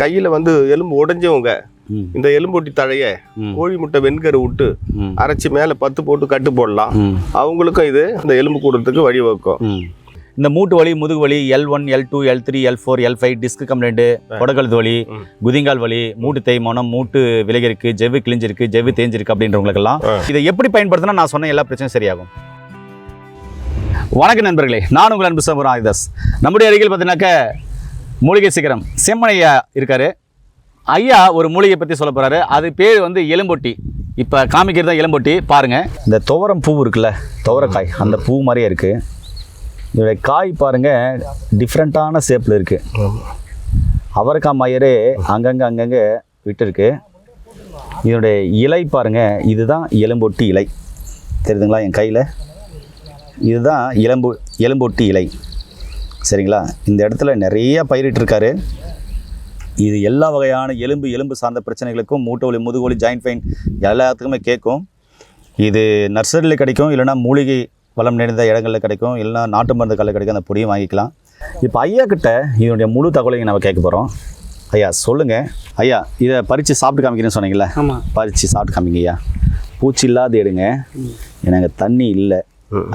கையில வந்து எலும்பு உடைஞ்சவங்க இந்த எலும்பொட்டி தழைய கோழி முட்டை வெண்கரு விட்டு அரைச்சி மேலே பத்து போட்டு கட்டு போடலாம். அவங்களுக்கும் இது இந்த எலும்பு கூடுறதுக்கு வழிவகுக்கும். இந்த மூட்டு வலி முதுகு வலி L one L two L three L four L five disc complaint கொடக்கழுத்து வலி. குதிங்கால் வலி மூட்டு தேய்மானம் மூட்டு விலகிருக்கு ஜெவ்வு கிழிஞ்சிருக்கு ஜெவ்வு தேஞ்சிருக்கு அப்படின்றவங்களுக்கெல்லாம். இதை எப்படி பயன்படுத்தினா நான் சொன்ன எல்லா பிரச்சனையும் சரியாகும். வணக்கம் நண்பர்களே நான் உங்கள் அன்பு சபுரம் ஆதிதாஸ் நம்முடைய அருகில் பார்த்தீங்கன்னாக்க மூலிகை சிகரம். செம்மனையா இருக்காரு. ஐயா ஒரு மூலிகை பற்றி சொல்ல போகிறாரு அது பேர் வந்து எலும்பொட்டி. இப்போ காமிக்கிறது தான் எலும்பொட்டி. பாருங்கள் இந்த துவரம் பூ இருக்குல்ல துவரக்காய் அந்த பூ மாதிரியே இருக்குது இதோடைய காய் பாருங்கள் டிஃப்ரெண்ட்டான ஷேப்பில் இருக்குது அவரைக்காய் மயரே அங்கங்கே அங்கங்கே விட்டுருக்கு. இதனுடைய இலை பாருங்கள் இதுதான் எலும்பொட்டி இலை. தெரியுதுங்களா என் கையில்? இதுதான் எலும்பு எலும்பொட்டி இலை. சரிங்களா? இந்த இடத்துல நிறைய பயிரிட்டிருக்காரு இது எல்லா வகையான எலும்பு எலும்பு சார்ந்த பிரச்சனைகளுக்கும் மூட்டு வலி முதுகு வலி ஜாயின்ட் பெயின் எல்லாத்துக்குமே கேட்கும். இது நர்சரியில் கிடைக்கும் இல்லைன்னா மூலிகை வளம் நிறைந்த இடங்களில் கிடைக்கும் இல்லைன்னா நாட்டு மருந்து கடையில் கிடைக்கும் அந்த பொடியும் வாங்கிக்கலாம். இப்போ ஐயா கிட்ட இதனுடைய முழு தகவலையும் நம்ம கேட்க போகிறோம் ஐயா சொல்லுங்கள் ஐயா இதை பறித்து சாப்பிட்டு காமிக்கிறேன்னு சொன்னீங்களே ஆமாம் பறித்து சாப்பிட்டு காமிங்க ஐயா. பூச்சி இல்லாத எடுங்க எனக்கு தண்ணி இல்லை.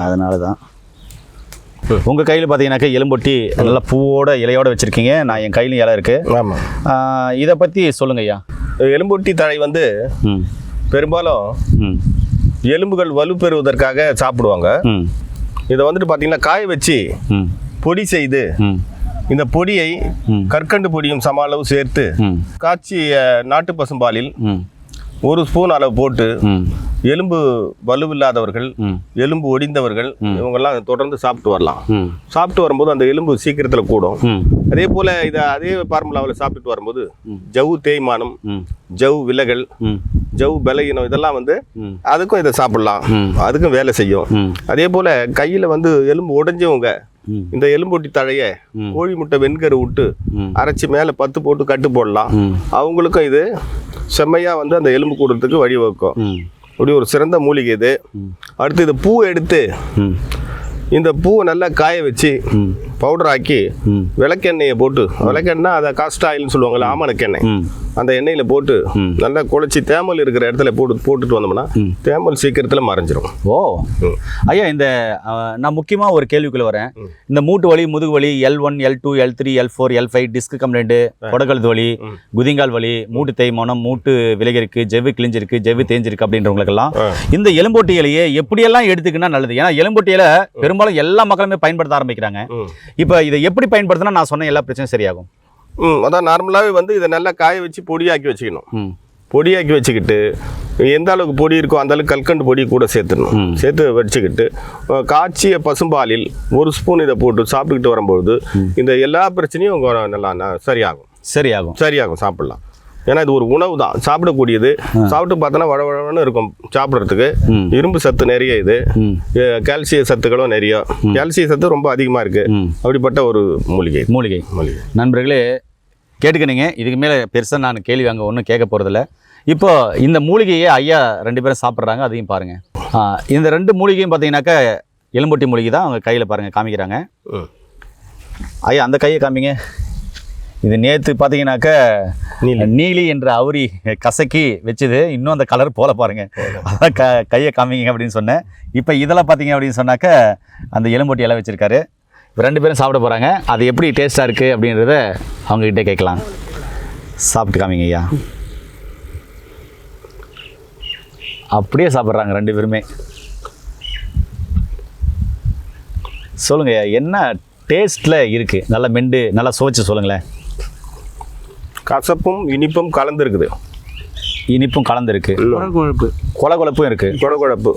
அதனால தான் உங்கள் கையில் பார்த்தீங்கன்னாக்கா எலும்பொட்டி நல்லா பூவோட இலையோட வச்சுருக்கீங்க. நான் என் கையிலும் இலை இருக்குது ஆமாம் இதை பற்றி சொல்லுங்க ஐயா. எலும்பொட்டி தழை வந்து பெரும்பாலும் எலும்புகள் வலுப்பெறுவதற்காக சாப்பிடுவாங்க. இதை வந்துட்டு பார்த்தீங்கன்னா காய வச்சு பொடி செய்து இந்த பொடியை. கற்கண்டு பொடியும் சம அளவு சேர்த்து ம். காய்ச்சிய நாட்டு பசும்பாலில் ஒரு ஸ்பூன் அளவு போட்டு எலும்பு வலுவில்லாதவர்கள் எலும்பு ஒடிந்தவர்கள் இவங்கெல்லாம் தொடர்ந்து சாப்பிட்டு வரலாம். சாப்பிட்டு வரும்போது அந்த எலும்பு சீக்கிரத்தில் கூடும். அதே போல் இதை அதே ஃபார்முலாவில் சாப்பிட்டுட்டு வரும்போது ஜவ் தேய்மானம் ஜவ் விலகல் ஜவ் பலகீனம் இதெல்லாம் வந்து அதுக்கும் இதை சாப்பிடலாம். அதுக்கும் வேலை செய்யும். அதே போல் கையில் வந்து எலும்பு உடைஞ்சவங்க இந்த எலும்பொட்டி தழைய. கோழி முட்டை வெண்கரு விட்டு அரைச்சி மேலே பத்து போட்டு கட்டு போடலாம். அவங்களுக்கும் இது செம்மையாக வந்து அந்த எலும்பு கூடுறதுக்கு வழிவகுக்கும். ம் இப்படி ஒரு சிறந்த மூலிகை இது. அடுத்து இது பூ எடுத்து இந்த பூவை நல்லா காய வச்சு பவுடர் ஆக்கி விளக்கெண்ணெயை போட்டு விளக்கெண்ணெய் அதை காஸ்ட் ஆயில்னு சொல்லுவாங்கல்ல ஆமணக்கெண்ணெய். அந்த எண்ணெயில் போட்டு. நல்லா குழச்சி தேமல் இருக்கிற இடத்துல போட்டு போட்டுட்டு வந்தோம்னா. தேமல் சீக்கிரத்தில் மறைஞ்சிரும் ஓ. ஐயா இந்த நான் முக்கியமாக ஒரு கேள்விக்குள்ள வரேன். இந்த மூட்டு வலி முதுகு வலி L one L two L three L four L five disc complaint கொடக்கழுத்து வலி. குதிங்கால் வலி மூட்டு தேய்மானம் மூட்டு விலகிருக்கு ஜெவ்வு கிழிஞ்சிருக்கு ஜெவ்வு தேஞ்சிருக்கு அப்படின்றவங்களுக்கெல்லாம். இந்த எலும்பொட்டி இலையை எப்படியெல்லாம் எடுத்துக்கினா நல்லது ஏன்னா எலும்பொட்டி இலை பெரும்பாலும் எல்லா மக்களுமே பயன்படுத்த ஆரம்பிக்கிறாங்க. இப்போ இதை எப்படி பயன்படுத்தினா நான் சொன்ன எல்லா பிரச்சனையும் சரியாகும் ம் அதான் நார்மலாகவே வந்து இதை நல்லா காய வச்சு பொடியாக்கி வச்சுக்கணும். பொடியாக்கி வச்சுக்கிட்டு எந்த அளவுக்கு பொடி இருக்கோ அந்த அளவுக்கு கல்கண்டு பொடி கூட சேர்த்துடணும். சேர்த்து வச்சுக்கிட்டு காய்ச்சிய பசும்பாலில் ஒரு ஸ்பூன் இதை போட்டு சாப்பிட்டுக்கிட்டு வரும்பொழுது இந்த எல்லா பிரச்சனையும் நல்லா சரியாகும். சரியாகும். சரியாகும் சாப்பிடலாம். ஏன்னா இது ஒரு உணவு தான். சாப்பிடக்கூடியது. சாப்பிட்டு பார்த்தோன்னா வளவழன்னு இருக்கும் சாப்பிட்றதுக்கு. இரும்பு சத்து நிறைய இது. கால்சிய சத்துக்களும் நிறைய. கால்சிய சத்து ரொம்ப அதிகமாக இருக்கு. ம். அப்படிப்பட்ட ஒரு மூலிகை. மூலிகை. மூலிகை. நண்பர்களே கேட்டுக்கணுங்க. இதுக்கு மேலே பெருசாக நான் கேள்வி அங்கே ஒன்றும் கேட்க போகிறதில்ல இப்போ இந்த மூலிகையை ஐயா ரெண்டு பேரும் சாப்பிட்றாங்க அதையும் பாருங்கள் இந்த ரெண்டு மூலிகையும் பார்த்தீங்கன்னாக்கா எலும்பொட்டி மூலிகை தான் அவங்க கையில் பாருங்கள் காமிக்கிறாங்க. ஐயா அந்த கையை காமிங்க. இது நேற்று பார்த்தீங்கன்னாக்கா நீலி. என்ற அவுரி கசக்கி வச்சது. இன்னும் அந்த கலர் போல பாருங்க. அதான் க கையை காமிங்க அப்படின்னு சொன்னேன். இப்போ இதெல்லாம் பார்த்தீங்க அப்படின்னு சொன்னாக்கா அந்த எலும்பொட்டி எல்லாம் வச்சுருக்காரு. ரெண்டு பேரும் சாப்பிட போகிறாங்க அது எப்படி டேஸ்ட்டாக இருக்குது அப்படின்றத அவங்ககிட்ட கேட்கலாம். சாப்பிட்டு காமிங்க ஐயா. அப்படியே சாப்பிட்றாங்க ரெண்டு பேருமே. சொல்லுங்க ஐயா என்ன டேஸ்ட்டில் இருக்குது நல்லா மெண்டு நல்லா சுவைச்சு சொல்லுங்களேன். கசப்பும் இனிப்பும் கலந்துருக்குது. இனிப்பும் கலந்துருக்கு. குழப்பு கொல கொலப்பும் இருக்குது குழகுழப்பு.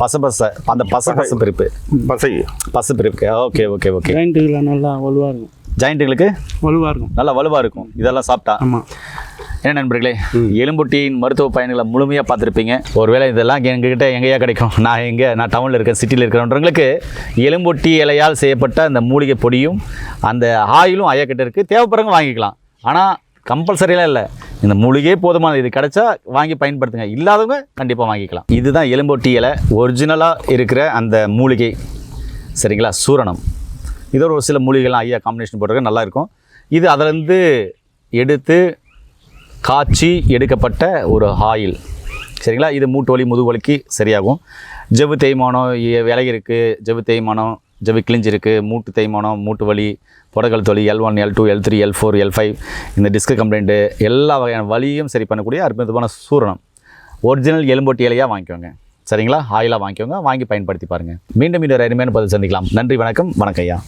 பச பச அந்த பச பச. பிரிப்பு. பசை. பசு பிரிப்பு ஓகே ஓகே ஓகே. ஜாயிண்ட்டுகள் நல்லா வலுவாக இருக்கும். ஜாயிண்ட்டுகளுக்கு? வலுவாக இருக்கும். நல்லா வலுவாக இருக்கும். இதெல்லாம் சாப்பிட்டா. ஆமாம் என்ன நண்பர்களே எலும்புட்டியின் மருத்துவ பயன்களை முழுமையாக பார்த்துருப்பீங்க. ஒருவேளை இதெல்லாம் எங்ககிட்ட எங்கேயா கிடைக்கும். நான் எங்கே நான் டவுனில் இருக்கேன் சிட்டியில் இருக்கிறவங்களுக்கு எலும்பொட்டி இலையால் செய்யப்பட்ட அந்த மூலிகை பொடியும் அந்த ஆயிலும் ஐயா கிட்ட இருக்குது தேவைப்படுறவங்க வாங்கிக்கலாம். ஆனால் கம்பல்சரியெலாம் இல்லை. இந்த மூலிகையே போதுமானது இது கிடைச்சா வாங்கி பயன்படுத்துங்க. இல்லாதவங்க கண்டிப்பாக வாங்கிக்கலாம். இதுதான் எலும்பொட்டி இலை. ஒரிஜினலாக இருக்கிற அந்த மூலிகை. சரிங்களா? சூரணம். இதோட ஒரு சில மூலிகைலாம் ஐயா காம்பினேஷன் போட்டிருக்க நல்லாயிருக்கும். இது அதிலேருந்து எடுத்து காய்ச்சி எடுக்கப்பட்ட ஒரு ஆயில் சரிங்களா? இது மூட்டு வலி முதுகு வலிக்கு சரியாகும். ஜவ்வு தேய்மானம் இ- விலை இருக்குது ஜவ்வு தேய்மானம் ஜவ்வு கிழிஞ்சிருக்கு. மூட்டு தேய்மானம் மூட்டு வலி புடகல் தொலி L one L two L three L four L five இந்த டிஸ்க் கம்ப்ளைண்ட்டு எல்லா வகையான வலியும் சரி பண்ணக்கூடிய அற்புதமான சூரணம். ஒரிஜினல் எலும்பொட்டி இலையாக வாங்கிக்கோங்க. சரிங்களா? ஆயிலாக வாங்கிக்கோங்க. வாங்கி பயன்படுத்தி பாருங்கள் மீண்டும் இன்னொரு அருமையான பதில் சந்திக்கலாம். நன்றி வணக்கம். வணக்கம் ஐயா.